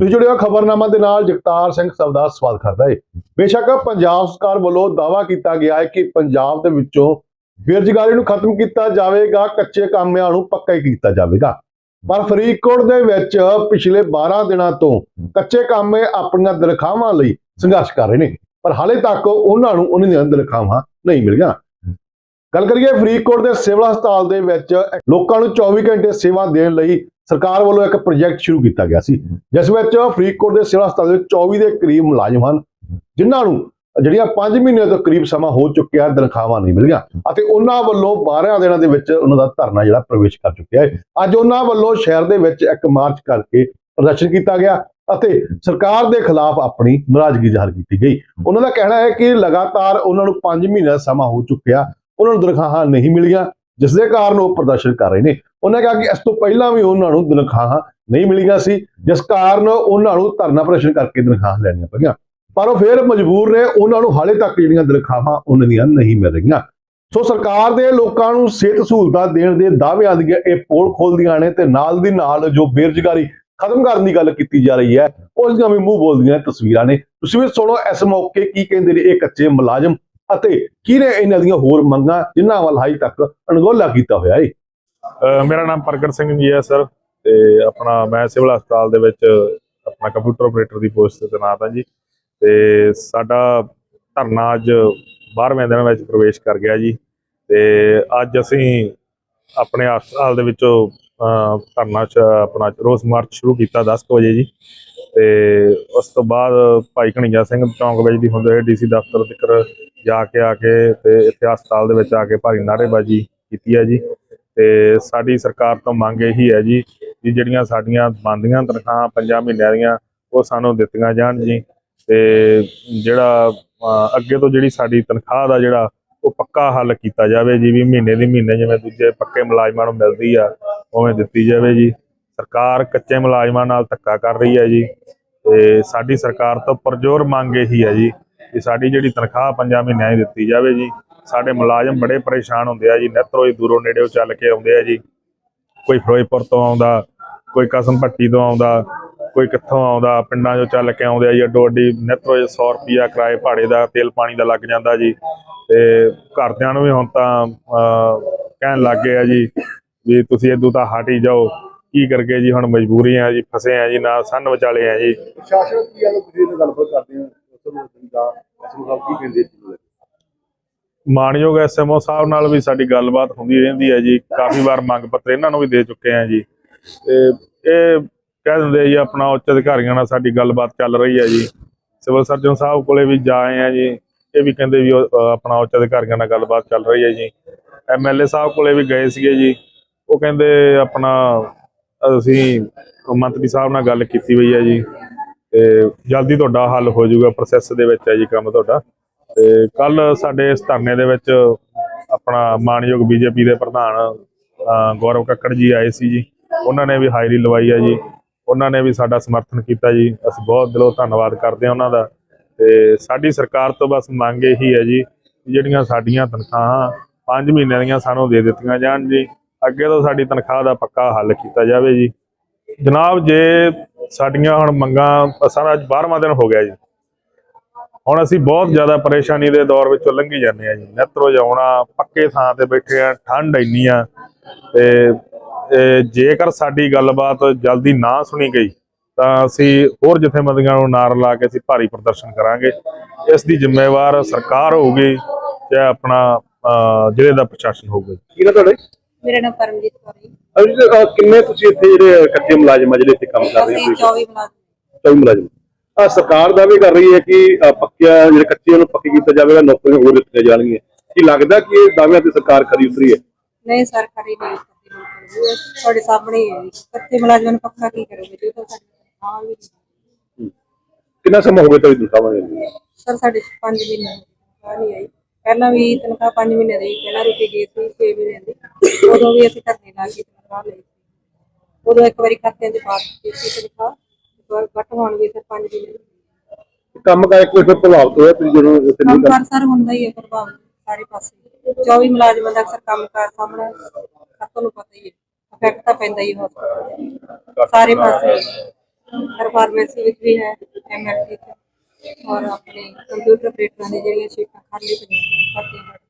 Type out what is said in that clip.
ਤੁਸੀਂ ਜੁੜਿਓ ਖਬਰਨਾਮਾ ਦੇ ਨਾਲ, ਜਗਤਾਰ ਸਿੰਘ ਸਬਦਾ ਸਵਾਗਤ ਕਰਦਾ ਹੈ ਬੇਸ਼ੱਕ ਪੰਜਾਬ ਸਰਕਾਰ ਵੱਲੋਂ ਦਾਵਾ ਕੀਤਾ ਗਿਆ ਹੈ ਕਿ ਪੰਜਾਬ ਦੇ ਵਿੱਚੋਂ ਬੇਰੁਜ਼ਗਾਰੀ ਨੂੰ ਖਤਮ ਕੀਤਾ ਜਾਵੇਗਾ, ਕੱਚੇ ਕਾਮਿਆਂ ਨੂੰ ਪੱਕਾ ਹੀ ਕੀਤਾ ਜਾਵੇਗਾ। ਪਰ ਫਰੀਦਕੋਟ ਦੇ ਵਿੱਚ ਪਿਛਲੇ 12 ਦਿਨਾਂ ਤੋਂ ਕੱਚੇ ਕਾਮੇ ਆਪਣੀਆਂ ਤਨਖਾਹਾਂ ਲਈ ਸੰਘਰਸ਼ ਕਰ ਰਹੇ ਨੇ, ਪਰ ਹਾਲੇ ਤੱਕ ਉਹਨਾਂ ਨੂੰ ਉਹਨਾਂ ਦੀਆਂ ਤਨਖਾਹਾਂ ਨਹੀਂ ਮਿਲੀਆਂ। ਗੱਲ ਕਰੀਏ ਫਰੀਦਕੋਟ ਦੇ ਸਿਵਲ ਹਸਪਤਾਲ ਦੇ ਵਿੱਚ ਲੋਕਾਂ ਨੂੰ 24 ਘੰਟੇ ਸੇਵਾ ਦੇਣ ਲਈ ਸਰਕਾਰ ਵੱਲੋਂ ਇੱਕ ਪ੍ਰੋਜੈਕਟ ਸ਼ੁਰੂ ਕੀਤਾ ਗਿਆ ਸੀ, ਜਿਸ ਵਿੱਚ ਫਰੀਦਕੋਟ ਦੇ ਸਿਵਲ ਹਸਪਤਾਲ ਦੇ ਵਿੱਚ 24 ਦੇ ਕਰੀਬ ਮੁਲਾਜ਼ਮ ਹਨ, ਜਿਨ੍ਹਾਂ ਨੂੰ ਜਿਹੜੀਆਂ 5 ਮਹੀਨੇ ਤੋਂ ਕਰੀਬ ਸਮਾਂ ਹੋ ਚੁੱਕਿਆ, ਤਨਖਾਹਾਂ ਨਹੀਂ ਮਿਲੀਆਂ ਅਤੇ ਉਹਨਾਂ ਵੱਲੋਂ 12 ਦਿਨਾਂ ਦੇ ਵਿੱਚ ਉਹਨਾਂ ਦਾ ਧਰਨਾ ਜਿਹੜਾ ਪ੍ਰਵੇਸ਼ ਕਰ ਚੁੱਕਿਆ ਹੈ। ਅੱਜ ਉਹਨਾਂ ਵੱਲੋਂ ਸ਼ਹਿਰ ਦੇ ਵਿੱਚ ਇੱਕ ਮਾਰਚ ਕਰਕੇ ਪ੍ਰਦਰਸ਼ਨ ਕੀਤਾ ਗਿਆ ਅਤੇ ਸਰਕਾਰ ਦੇ ਖਿਲਾਫ ਆਪਣੀ ਨਾਰਾਜ਼ਗੀ ਜ਼ਾਹਰ ਕੀਤੀ ਗਈ। ਉਹਨਾਂ ਦਾ ਕਹਿਣਾ ਹੈ ਕਿ ਲਗਾਤਾਰ ਉਹਨਾਂ ਨੂੰ 5 ਮਹੀਨੇ ਦਾ ਸਮਾਂ ਹੋ ਚੁੱਕਿਆ, ਉਹਨਾਂ ਨੂੰ ਤਨਖਾਹਾਂ ਨਹੀਂ ਮਿਲੀਆਂ ਜਿਸ ਦੇ ਕਾਰਨ ਉਹ ਪ੍ਰਦਰਸ਼ਨ ਕਰ ਰਹੇ ਨੇ। ਉਹਨਾਂ ਕਿਹਾ ਕਿ ਇਸ ਤੋਂ ਪਹਿਲਾਂ ਵੀ ਉਹਨਾਂ ਨੂੰ ਤਨਖਾਹਾਂ ਨਹੀਂ ਮਿਲੀਆਂ ਸੀ, ਜਿਸ ਕਾਰਨ ਉਹਨਾਂ ਨੂੰ ਧਰਨਾ ਪ੍ਰਦਰਸ਼ਨ ਕਰਕੇ ਤਨਖਾਹਾਂ ਲੈਣੀਆਂ ਪਈਆਂ। ਪਰ ਉਹ ਫਿਰ ਮਜਬੂਰ ਨੇ, ਉਹਨਾਂ ਨੂੰ ਹਾਲੇ ਤੱਕ ਜਿਹੜੀਆਂ ਤਨਖਾਹਾਂ ਉਹਨਾਂ ਦੀਆਂ ਨਹੀਂ ਮਿਲ ਰਹੀਆਂ। ਸੋ ਸਰਕਾਰ ਦੇ ਲੋਕਾਂ ਨੂੰ ਸਿਹਤ ਸਹੂਲਤਾਂ ਦੇਣ ਦੇ ਦਾਅਵਿਆਂ ਦੀਆਂ ਇਹ ਪੋਲ ਖੋਲਦੀਆਂ ਨੇ ਤੇ ਨਾਲ ਦੀ ਨਾਲ ਜੋ ਬੇਰੁਜ਼ਗਾਰੀ ਖਤਮ ਕਰਨ ਦੀ ਗੱਲ ਕੀਤੀ ਜਾ ਰਹੀ ਹੈ ਉਸ ਦੀਆਂ ਵੀ ਮੂੰਹ ਬੋਲਦੀਆਂ ਤਸਵੀਰਾਂ ਨੇ। ਤੁਸੀਂ ਵੀ ਸੁਣੋ, ਇਸ ਮੌਕੇ ਕੀ ਕਹਿੰਦੇ ਨੇ ਇਹ ਕੱਚੇ ਮੁਲਾਜ਼ਮ ਅਤੇ ਕਿਹਨੇ ਇਹਨਾਂ ਦੀਆਂ ਹੋਰ ਮੰਗਾਂ ਜਿਨ੍ਹਾਂ ਵੱਲ ਹਾਈ ਤੱਕ ਅਣਗੌਲਾ ਕੀਤਾ ਹੋਇਆ ਹੈ ਮੇਰਾ ਨਾਮ ਪ੍ਰਗਟ ਸਿੰਘ ਜੀ ਹੈ, ਸਰ, ਤੇ ਆਪਣਾ ਮੈਂ ਸਿਵਲ ਹਸਪਤਾਲ ਦੇ ਵਿੱਚ ਆਪਣਾ ਕੰਪਿਊਟਰ ਆਪਰੇਟਰ ਦੀ ਪੋਸਟ ਤੇ ਤੈਨਾਤ ਹਾਂ ਜੀ। ਤੇ ਸਾਡਾ ਧਰਨਾ ਅੱਜ 12ਵੇਂ ਦਿਨ ਵਿੱਚ ਪ੍ਰਵੇਸ਼ ਕਰ ਗਿਆ ਜੀ। ਤੇ ਅੱਜ ਅਸੀਂ ਆਪਣੇ ਹਸਪਤਾਲ ਦੇ ਵਿੱਚੋਂ ਧਰਨਾ ਚ ਆਪਣਾ ਰੋਸ ਮਾਰਚ ਸ਼ੁਰੂ ਕੀਤਾ 10 ਕੁ ਵਜੇ ਜੀ। ਤੇ ਉਸ ਤੋਂ ਬਾਅਦ ਭਾਈ ਕਣੀਆ ਸਿੰਘ ਚੌਂਕ ਵਿੱਚ ਦੀ ਹੁੰਦੇ ਹੋਏ ਡੀਸੀ ਦਫ਼ਤਰ ਤੱਕ ਜਾ ਕੇ ਆ ਕੇ ਤੇ ਇੱਥੇ ਹਸਪਤਾਲ ਦੇ ਵਿੱਚ ਆ ਕੇ ਭਾਰੀ ਨਾਅਰੇਬਾਜ਼ੀ ਕੀਤੀ ਹੈ ਜੀ। ਤੇ ਸਾਡੀ ਸਰਕਾਰ ਤੋਂ ਮੰਗ ਇਹੀ ਹੈ ਜੀ ਕਿ ਜਿਹੜੀਆਂ ਸਾਡੀਆਂ ਬੰਦੀਆਂ ਤਨਖਾਹਾਂ ਪੰਜਾਂ ਮਹੀਨਿਆਂ ਦੀਆਂ, ਉਹ ਸਾਨੂੰ ਦਿੱਤੀਆਂ ਜਾਣ ਜੀ। ਤੇ ਜਿਹੜਾ ਅੱਗੇ ਤੋਂ ਜਿਹੜੀ ਸਾਡੀ ਤਨਖਾਹ ਦਾ ਜਿਹੜਾ ਉਹ ਪੱਕਾ ਹੱਲ ਕੀਤਾ ਜਾਵੇ ਜੀ, ਵੀ ਮਹੀਨੇ ਦੀ ਮਹੀਨੇ ਜਿਵੇਂ ਦੂਜੇ ਪੱਕੇ ਮੁਲਾਜ਼ਮਾਂ ਨੂੰ ਮਿਲਦੀ ਆ, ਉਵੇਂ ਦਿੱਤੀ ਜਾਵੇ ਜੀ। ਸਰਕਾਰ ਕੱਚੇ ਮੁਲਾਜ਼ਮਾਂ ਨਾਲ ਧੱਕਾ ਕਰ ਰਹੀ ਹੈ ਜੀ ਤੇ ਸਾਡੀ ਸਰਕਾਰ ਤੋਂ ਪਰਜੋਰ ਮੰਗ ਇਹੀ ਹੈ ਜੀ ਕਿ ਸਾਡੀ ਜਿਹੜੀ ਤਨਖਾਹ ਪੰਜਾਂ ਮਹੀਨਿਆਂ ਦੀ ਦਿੱਤੀ ਜਾਵੇ ਜੀ। ਸਾਡੇ ਮੁਲਾਜ਼ਮ ਬੜੇ ਪਰੇਸ਼ਾਨ ਹੁੰਦੇ ਆ ਜੀ ਨਿੱਤ ਰੋਜ਼ ਦੂਰੋਂ ਨੇੜਿਓਂ ਚੱਲ ਕੇ ਆਉਂਦੇ ਆ ਜੀ। ਕੋਈ ਫਿਰੋਜ਼ਪੁਰ ਤੋਂ ਆਉਂਦਾ, ਕੋਈ ਕਸਮ ਭੱਟੀ ਤੋਂ ਆਉਂਦਾ, ਕੋਈ ਕਿੱਥੋਂ ਆਉਂਦਾ, ਪਿੰਡਾਂ 'ਚੋਂ ਚੱਲ ਕੇ ਆਉਂਦੇ ਆ ਜੀ, ਅੱਡੋ ਅੱਡੀ ਨਿੱਤ ਰੋਜ਼ 100 ਰੁਪਿਆ ਕਿਰਾਏ ਭਾੜੇ ਦਾ ਤੇਲ ਪਾਣੀ ਦਾ ਲੱਗ ਜਾਂਦਾ ਜੀ। ਤੇ ਘਰਦਿਆਂ ਨੂੰ ਵੀ ਹੁਣ ਤਾਂ ਕਹਿਣ ਲੱਗ ਗਏ ਆ ਜੀ ਵੀ ਤੁਸੀਂ ਇਦੋਂ ਤਾਂ ਹਟ ਹੀ ਜਾਓ। ਕੀ ਕਰਗੇ ਜੀ ਹੁਣ ਮਜਬੂਰੀ ਆ ਜੀ ਫਸੇ ਆ ਜੀ ਨਾ ਸੰਨ ਵਿਚਾਲੇ ਆ ਜੀ। ਪ੍ਰਸ਼ਾਸਨ ਕੀ ਗੱਲ ਤੁਸੀਂ ਇਹ ਗੱਲਬਾਤ ਕਰਦੇ ਕਹਿੰਦੇ ਮਾਨਯੋਗ ਐਸਐਮਓ ਸਾਹਿਬ ਨਾਲ ਵੀ ਸਾਡੀ ਗੱਲਬਾਤ ਹੁੰਦੀ ਰਹਿੰਦੀ ਹੈ ਜੀ। ਕਾਫੀ ਵਾਰ ਮੰਗ ਪੱਤਰ ਇਹਨਾਂ ਨੂੰ ਵੀ ਦੇ ਚੁੱਕੇ ਆ ਜੀ। ਤੇ ਇਹ ਕਹਿ ਦਿੰਦੇ ਆ ਜੀ ਆਪਣਾ ਉੱਚ ਅਧਿਕਾਰੀਆਂ ਨਾਲ ਸਾਡੀ ਗੱਲਬਾਤ ਚੱਲ ਰਹੀ ਹੈ ਜੀ। ਸਿਵਲ ਸਰਜਨ ਸਾਹਿਬ ਕੋਲੇ ਵੀ ਜਾ ਆਏ ਆ ਜੀ। ਇਹ ਵੀ ਕਹਿੰਦੇ ਵੀ ਆਪਣਾ ਉੱਚ ਅਧਿਕਾਰੀਆਂ ਨਾਲ ਗੱਲਬਾਤ ਚੱਲ ਰਹੀ ਹੈ ਜੀ। ਐਮਐਲਏ ਸਾਹਿਬ ਕੋਲੇ ਵੀ ਗਏ ਸੀਗੇ ਜੀ। ਉਹ ਕਹਿੰਦੇ ਆਪਣਾ ਅਸੀਂ ਮੰਤਰੀ ਸਾਹਿਬ ਨਾਲ ਗੱਲ ਕੀਤੀ ਹੋਈ ਹੈ ਜੀ ਤੇ ਜਲਦੀ ਤੁਹਾਡਾ ਹੱਲ ਹੋ ਜਾਊਗਾ ਪ੍ਰੋਸੈਸ ਦੇ ਵਿੱਚ ਹੈ ਜੀ ਕੰਮ ਤੁਹਾਡਾ। ਤੇ ਕੱਲ ਸਾਡੇ ਇਸ ਧਰਨੇ ਦੇ ਵਿੱਚ ਆਪਣਾ ਮਾਨਯੋਗ ਬੀਜੇਪੀ ਦੇ ਪ੍ਰਧਾਨ ਗੌਰਵ ਕੱਕੜ ਜੀ ਆਏ ਸੀ ਜੀ। ਉਹਨਾਂ ਨੇ ਵੀ ਹਾਜ਼ਰੀ ਲਵਾਈ ਹੈ ਜੀ। ਉਹਨਾਂ ਨੇ ਵੀ ਸਾਡਾ ਸਮਰਥਨ ਕੀਤਾ ਜੀ। ਅਸੀਂ ਬਹੁਤ ਦਿਲੋਂ ਧੰਨਵਾਦ ਕਰਦੇ ਹਾਂ ਉਹਨਾਂ ਦਾ। ਤੇ ਸਾਡੀ ਸਰਕਾਰ ਤੋਂ ਬਸ ਮੰਗ ਇਹੀ ਹੈ ਜੀ, ਜਿਹੜੀਆਂ ਸਾਡੀਆਂ ਤਨਖਾਹਾਂ 5 ਮਹੀਨਿਆਂ ਦੀਆਂ ਸਾਨੂੰ ਦੇ ਦਿੱਤੀਆਂ ਜਾਣ ਜੀ। ਅੱਗੇ ਤੋਂ ਸਾਡੀ ਤਨਖਾਹ ਦਾ ਪੱਕਾ ਹੱਲ ਕੀਤਾ ਜਾਵੇ ਜੀ। ਜਨਾਬ, ਜੇ ਸਾਡੀਆਂ ਹੁਣ ਮੰਗਾਂ ਸਾਡਾ ਅੱਜ 12ਵਾਂ ਦਿਨ ਹੋ ਗਿਆ ਜੀ। ਹੁਣ ਅਸੀਂ ਬਹੁਤ ਜ਼ਿਆਦਾ ਪਰੇਸ਼ਾਨੀ ਦੇ ਦੌਰ ਵਿੱਚੋਂ ਲੰਘੀ ਜਾਂਦੇ ਆ ਜੀ। ਨਿੱਤ ਰੋਜ਼ ਆਉਣਾ ਪੱਕੇ ਥਾਂ ਤੇ ਬੈਠੇ ਆ ਠੰਡ ਇੰਨੀ ਆ। ਤੇ ਜੇਕਰ ਸਾਡੀ ਗੱਲਬਾਤ ਜਲਦੀ ਨਾ ਸੁਣੀ ਗਈ, ਤਾਂ ਅਸੀਂ ਹੋਰ ਜਥੇਬੰਦੀਆਂ ਨੂੰ ਨਾਰ ਲਾ ਕੇ ਅਸੀਂ ਭਾਰੀ ਪ੍ਰਦਰਸ਼ਨ ਕਰਾਂਗੇ। ਇਸ ਦੀ ਜ਼ਿੰਮੇਵਾਰ ਸਰਕਾਰ ਹੋਊਗੀ ਜਾਂ ਆਪਣਾ ਜ਼ਿਲ੍ਹੇ ਦਾ ਪ੍ਰਸ਼ਾਸਨ ਹੋਊਗਾ ਜੀ। ਕੀ ਨਾ ਤੁਹਾਡੇ ਮੇਰਾ ਨਾਮ ਪਰਮਜੀਤ ਕੌਰ ਹੈ ਅਜੀ ਕਿੰਨੇ ਤੁਸੀਂ ਇੱਥੇ ਜਿਹੜੇ ਕੱਚੇ ਮੁਲਾਜ਼ਮ ਆ ਜਿਹੜੇ ਇੱਥੇ ਕੰਮ ਕਰ ਰਹੇ ਅਸੀਂ ਹੋ 24 ਮੁਲਾਜ਼ਮ। ਚੌਵੀ ਮੁਲਾਜ਼ਮ। ਆ ਸਰਕਾਰ ਦਾਅਵੇ ਕਰ ਰਹੀ ਹੈ ਕਿ ਅ, ਪੱਕਿਆ ਜਿਹੜੇ ਕੱਚੇ ਨੂੰ ਪੱਕੇ ਕੀਤਾ ਜਾਵੇਗਾ ਨੌਕਰੀਆਂ ਹੋਰ ਦਿੱਤੀਆਂ ਜਾਣਗੀਆਂ। ਕੀ ਲੱਗਦਾ ਕਿ ਇਹ ਦਾਅਵਿਆਂ ਤੇ ਸਰਕਾਰ ਖਰੀ ਉਤਰੀ ਹੈ? ਨਹੀਂ ਸਰ ਖੜੀ ਨਹੀਂ ਕਰਦੀ। ਇਹ ਤੁਹਾਡੇ ਸਾਹਮਣੇ ਹੀ ਹੈ। ਕੱਚੇ ਮੁਲਾਜ਼ਮਾਂ ਨੂੰ ਪੱਕਾ ਕੀ ਕਰੋਗੇ? ਜੀ ਤਾਂ ਸਾਡੀ ਵੀ ਨਹੀਂ ਕਿੰਨਾ ਸਮਾਂ ਹੋ ਗਿਆ ਤੁਹਾਡੀ ਤਨਖਾਹਾਂ ਦੇ ਸਰ ਸਾਡੇ 5 ਮਹੀਨੇ ਹੋ ਗਏ, ਤਨਖਾਹ ਨਹੀਂ ਆਈ। ਪਹਿਲਾਂ ਵੀ ਤਨਖਾਹ 5 ਮਹੀਨੇ ਦੀ ਪਹਿਲਾਂ ਰੁਪਏ ਗਈ ਸੀ 6 ਮਹੀਨੇ ਦੀ। ਉਦੋਂ ਵੀ ਅਸੀਂ ਧਰਨੇ ਲਾ ਕੇ ਤਨਖਾਹ ਲਈ ਸੀ। ਉਦੋਂ ਇੱਕ ਵਾਰੀ ਖਾਤਿਆਂ ਦੇ ਬਾਅਦ ਕੀਤੀ ਤਨਖਾਹ ਇੱਕ ਵਾਰ ਘੱਟ ਹੋਣ ਵੀ ਸਰ 5 ਮਹੀਨੇ ਦੀ ਕੰਮ ਕਰ ਕੋਈ ਫਿਰ ਪ੍ਰਭਾਵਿਤ ਹੋਇਆ ਤੁਸੀਂ ਜਦੋਂ ਇੱਥੇ ਨਹੀਂ ਕੰਮ ਕਾਰ ਸਰ ਹੁੰਦਾ ਹੀ ਹੈ ਪ੍ਰਭਾਵ ਸਾਰੇ ਪਾਸੇ। 24 ਮੁਲਾਜ਼ਮਾਂ ਦਾ ਅਕਸਰ ਕੰਮ ਕਾਰ ਸਾਹਮਣੇ ਸਭ ਨੂੰ ਪਤਾ ਹੀ ਹੈ। ਇਫੈਕਟ ਤਾਂ ਪੈਂਦਾ ਹੀ ਹਸਪਤਾਲ ਸਾਰੇ ਪਾਸੇ। ਪਰਫਾਰਮੈਂਸ ਵਿੱਚ ਵੀ ਹੈ ਐਮਐਲਟੀ ਚ ਔਰ ਆਪਣੇ ਕੰਪਿਊਟਰ ਆਪਰੇਟਰਾਂ ਦੀ ਜਿਹੜੀਆਂ ਸ਼ੀਟਾਂ ਖਾਲੀ ਪਈਆਂ ਭਰਤੀਆਂ